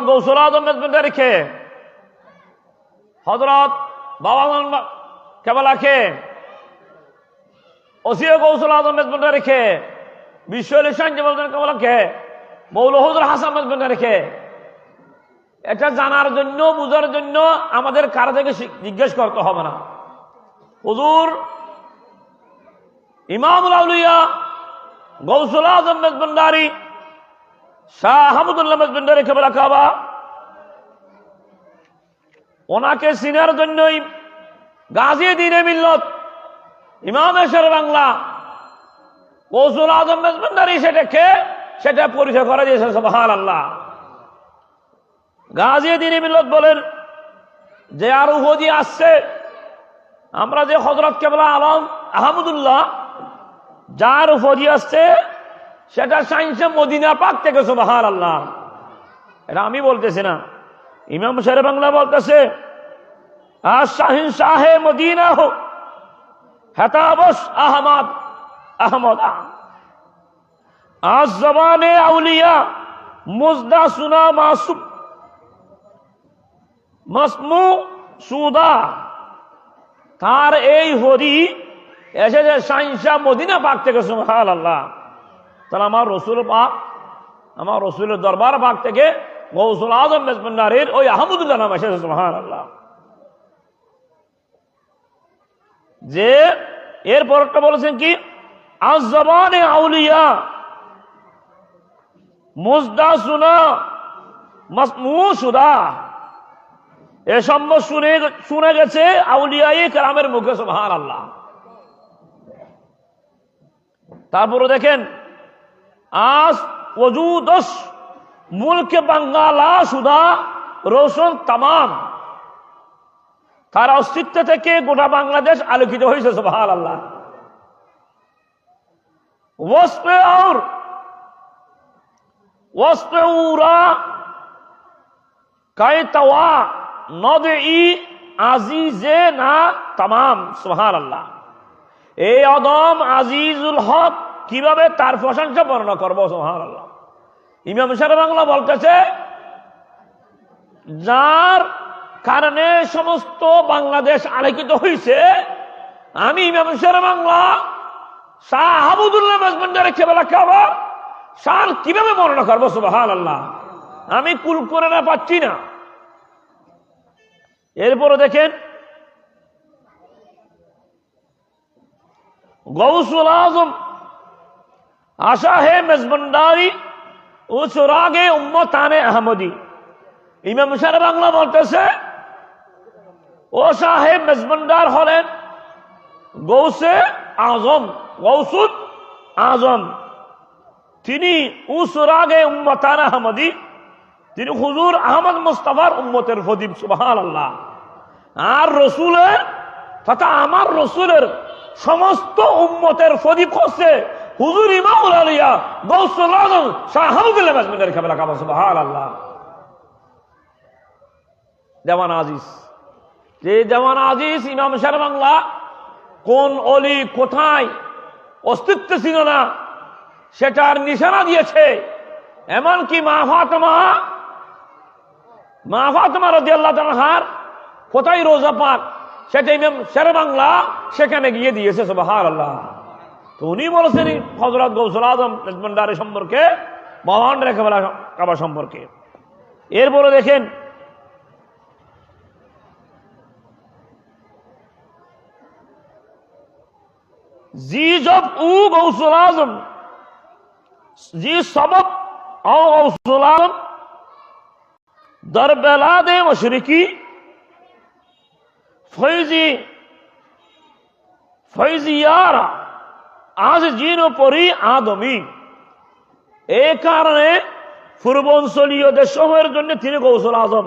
হজরত গৌসুল আজম মেজমেন্টারি খে হজরত বাবা কেবলা খে ওসিও গৌসুল আজম মেজমেন্টারি খে বিশ্ব ইলিশান কেবলা খে মৌল হজর হাসান মেজমেন্টারি খে এটা জানার জন্য, বুঝার জন্য আমাদের কারও থেকে জিজ্ঞেস করতে হবে না। হুজুর ইমামুল আউলিয়া, গৌসুল আজম মেজমেন্টারি শাহ আহমদুল্লাহ কেবলা কাবা। ওনাকে চিনার জন্যই গাজী দিনে মিল্লত ইমামেশ্বর বাংলা কৌশল আজম মেজমেন্দারি সেটাকে, সেটা পরিচয় করা দিয়েছে সবহান আল্লাহ গাজী দিনে মিল্লত বলেন, যে আর উহদি আসছে, আমরা যে হজরত কেবলা আলম আহমদুল্লাহ, যার উফদি আসছে সেটা সাইন্সে মদিনা পাক থেকে সুবাহান আল্লাহ এটা আমি বলতেছি না। ইমাম শের বাংলা বলতেছে, আর শাহিন শাহে মদিনা হো হেতাবস আহমদ আহমদ আজ জবানে আউলিয়া, মুজদা সুনা মাসুম, মসমু সুদা। তার এই হরি এসেছে সাইন্সা মদিনা পাক থেকে সুহাল আল্লাহ তাহলে আমার রসুল পাক, আমার রসুলের দরবার পাক থেকে গৌসুল আজম মেজমন্ডারের ওই আহমদুল্লাহ নাম এসেছে সুহান আল্লাহ যে এর পরটা বলেছেন কি? আজ জবানে আউলিয়া মুজদা সুনা মসমু সুদা এ সম্ভব শুনে শুনে গেছে আউলিয়াই কালামের মুখে সুবহান আল্লাহ তারপরে দেখেন আজ ওজুদস মুলকে বাঙ্গালা সুদা রোশন তামাম। তার অস্তিত্ব থেকে গোটা বাংলাদেশ আলোকিত হয়েছে সুবহান আল্লাহ আজিজে না তামাম সুবহান আল্লাহ এই অদম আজিজুল হক কীভাবে তার প্রশংসা বর্ণনা করব সুবহান আল্লাহ ইমাম সাহেব বাংলা বলতেছে, যার কারণে সমস্ত বাংলাদেশ আলোকিত হয়েছে আমি ইমাম সাহেব বাংলা, শাহ আহমদুল্লাহ খেবেলা খাব শাহ কীভাবে বর্ণনা করব সুবহান আল্লাহ আমি কুল করে না পাচ্ছি না। এরপরে দেখেন, গৌসুল আজম আশা হে মেজমন্ডারি ও চোরাগে উম্মতানে আহমদি ইমাম সাহেব বাংলা বলতেছে ও সাহেব মেজমন্ডার হলেন গৌসে আজম গৌসুদ আজম তিনি উসরাগে উম্মতান আহমদি তিনি হুজুর আহমদ মুস্তাফার উম্মতের ফদিব সুবহান আল্লাহ আর রসুলের তথা আমার রসুলের সমস্ত উম্মতের ফদিব হচ্ছে হুজুর ইমামুল আলিয়া গৌসুল আজম শাহ আহমদুল্লাহ মাজমিনের কাবেলা কাবা সুবহান আল্লাহ দেওয়ান আজিজ, যে দেওয়ান আজিজ, ইমাম শাহ বাংলা, কোন অলি কোথায়, অস্তিত্ব ছিল না, সেটার নিশানা দিয়েছে। এমনকি মা ফাতেমা মা ফাতেমা রদি আল্লাহ তাহার কোথায় রোজা পাক সেটা ইমাম শের বাংলা সেখানে গিয়ে দিয়েছে সুবহান আল্লাহ تو انہیں بول سے نہیں حضرت আজম লক্ষ্মণদার সম্পর্কে মহান রেখেবেলা কাবা সম্পর্কে এরপরে দেখেন سبب او در بلاد مشرقی، فیضی فیضی আজ জিন পরি আদমি এই কারণে পূর্বাঞ্চলীয় দেশসমূহের জন্য তিনি কৌশল আজম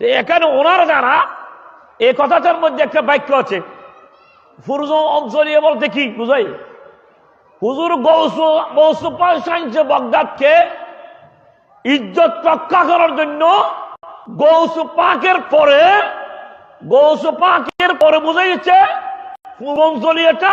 এখানে ওনার যারা এই কথাটার মধ্যে একটা বাক্য আছে ফুরজ অঞ্চলীয় বলতে কি বুঝাই হুজুর গৌসু গৌসুপাল সাইন্সে বগদাদকে ইজ্জত রক্ষা করার জন্য গৌসু পাকের পরে গৌসু পাকের পরে বুঝাইছে পূর্বাঞ্চলীয়টা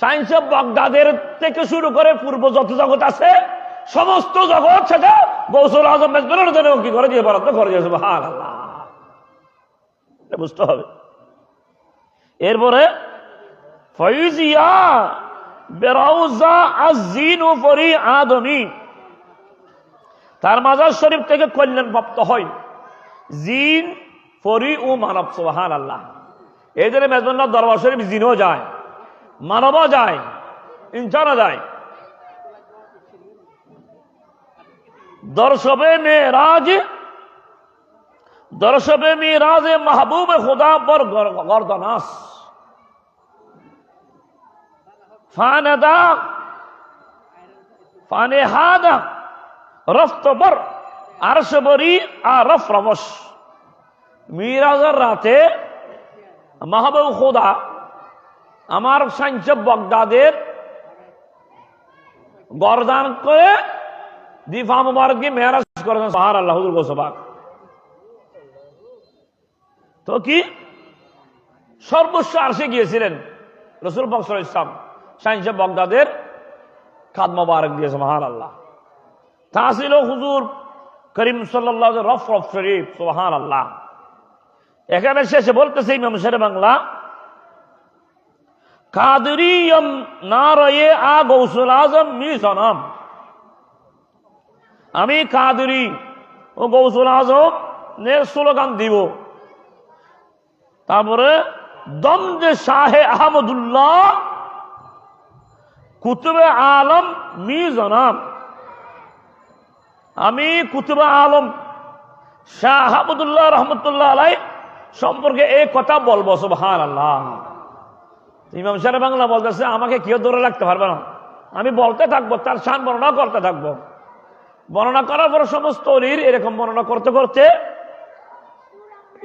সায়েন্স অফ বাগদাদের থেকে শুরু করে পূর্ব যত জগৎ আছে, সমস্ত জগৎ সেটা গৌসল আজম কি করে দিয়ে বরাদ্দ করে দিয়েছে বুঝতে হবে। এরপরে ফয়ুজিয়া বেরাউজা আজিন ফরি আদমি তার মাজার শরীফ থেকে কল্যাণ প্রাপ্ত হয়। জিন, ফরি ও মানব সোহান আল্লাহ এই জন্য মেজবান্নার দরবার শরীফ জিনও যায়। মানবও যায় ইনসানও যায় দর্শবে মেরাজ দর্শবে মেরাজ মাহবুব খুদা পর গর্দনাস ফানেদা ফানেহাদা রফতবর আরশবরি আর রফ রমস মিরাজের রাতে মাহবুব খুদা আমার সাঞ্চ বগদাদের গরদান করে দিফা মুবারক দিয়ে মেয়ারাজ করেছেন সাহার আল্লাহ গোসবাক তো কি? সর্বস্ব আরশে গিয়েছিলেন রসুল বক্সর ইসলাম সাইন্স বগদাদের খাদ মোবারক দিয়েছে মহান আল্লাহ তা ছিল হুজুর করিম সাল্লাহ রফ রফ শরীফ সোহান আল্লাহ এখানে শেষে বলতেছে ইমাম শের বাংলা আমি কাদরি ও গৌসুল আজম স্লোগান দিব। তারপরে দমদে শাহে আহমদুল্লাহ, কুতুবে আলম মি জনাম আমি কুতুবে আলম শাহ আহমদুল্লাহ রহমতুল্লাহ আলাই সম্পর্কে এই কথা বলব সুবহান আল্লাহ ইমাম সাহেব বাংলা বলতেছে, আমাকে কেউ ধরে রাখতে পারবে না। আমি বলতে থাকব, তার সান বর্ণনা করতে থাকব। বর্ণনা করার পর সমস্ত অলির এরকম বর্ণনা করতে করতে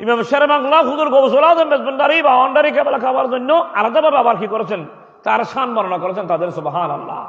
ইমাম শের বাংলা, হুজুর গৌসুল বা অন্ডারি কেবলা খাবার জন্য আলাদাভাবে আবার কি করেছেন? তার সান বর্ণনা করেছেন তাদের সুবাহান আল্লাহ